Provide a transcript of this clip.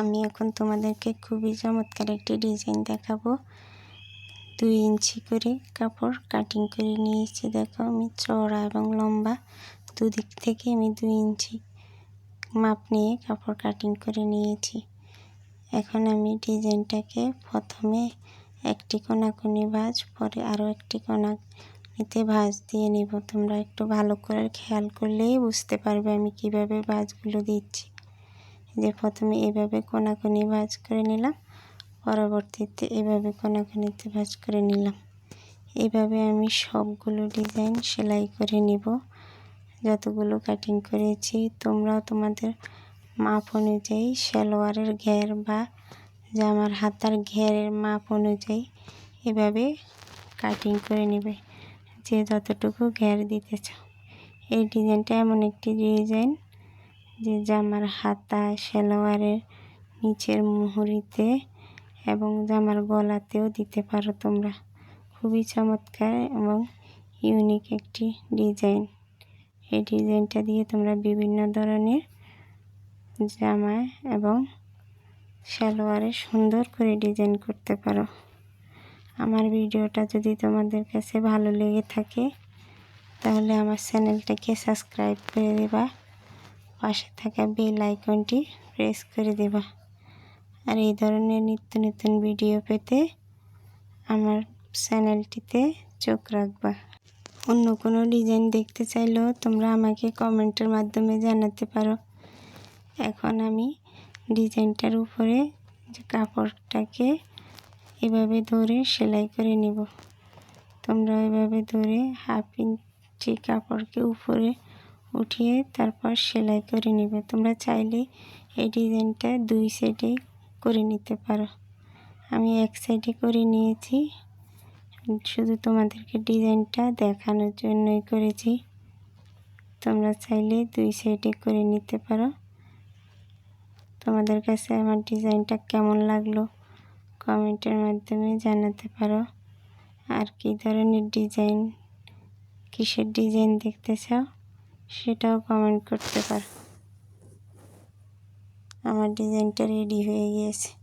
আমি এখন তোমাদেরকে খুবই চমৎকার একটি ডিজাইন দেখাবো। দুই ইঞ্চি করে কাপড় কাটিং করে নিয়েছি, দেখো আমি চওড়া এবং লম্বা। দুদিক থেকে আমি দুই ইঞ্চি মাপ নিয়ে কাপড় কাটিং করে নিয়েছি। এখন আমি ডিজাইনটাকে প্রথমে একটি কোনাকুনি ভাঁজ, পরে আরও একটি কোনা নিতে ভাঁজ দিয়ে নিব। তোমরা একটু ভালো করে খেয়াল করলেই বুঝতে পারবে আমি কীভাবে ভাঁজগুলো দিচ্ছি। যে প্রথমে এভাবে কোনাকুনি ভাঁজ করে নিলাম, পরবর্তীতে এভাবে কোনাকুনিতে ভাঁজ করে নিলাম। এভাবে আমি সবগুলো ডিজাইন সেলাই করে নিব। যতগুলো কাটিং করেছি, তোমরাও তোমাদের মাপ অনুযায়ী সালোয়ারের ঘের বা জামার হাতার ঘেরের মাপ অনুযায়ী এভাবে কাটিং করে নেবে। যে যতটুকু ঘের দিতে চাও। এই ডিজাইনটা এমন একটি ডিজাইন যে জামার হাতা সালোয়ারের নিচের মুহুরিতে এবং জামার গলাতেও দিতে পারো তোমরা। খুবই চমৎকার এবং ইউনিক একটি ডিজাইন। এই ডিজাইনটা দিয়ে তোমরা বিভিন্ন ধরনের জামা এবং সালোয়ারে সুন্দর করে ডিজাইন করতে পারো। আমার ভিডিওটা যদি তোমাদের কাছে ভালো লেগে থাকে, তাহলে আমার চ্যানেলটাকে সাবস্ক্রাইব করে দেবা। পাশে থাকা বেল আইকনটি প্রেস করে দেবা। আর এই ধরনের নিত্য নতুন ভিডিও পেতে আমার চ্যানেলটিতে চোখ রাখবা। অন্য কোনো ডিজাইন দেখতে চাইলেও তোমরা আমাকে কমেন্টের মাধ্যমে জানাতে পারো। এখন আমি ডিজাইনটার উপরে যে কাপড়টাকে এভাবে ধরে সেলাই করে নিব। তোমরা এভাবে ধরে হাফ ইঞ্চি কাপড়কে উপরে উঠিয়ে তারপর সেলাই করে নেবে। তোমরা চাইলে এই ডিজাইনটা দুই সাইডে করে নিতে পারো। আমি এক সাইডে করে নিয়েছি। শুধু তোমাদেরকে ডিজাইনটা দেখানোর জন্যই করেছি। তোমরা চাইলে দুই সাইডে করে নিতে পারো। তোমাদের কাছে আমার ডিজাইনটা কেমন লাগল কমেন্টের মাধ্যমে জানাতে পারো। আর কি ধরনের ডিজাইন, কিসের ডিজাইন দেখতে চাও? সেটাও কমেন্ট করতে পারো। আমার ডিজাইনটা রেডি হয়ে গিয়েছে।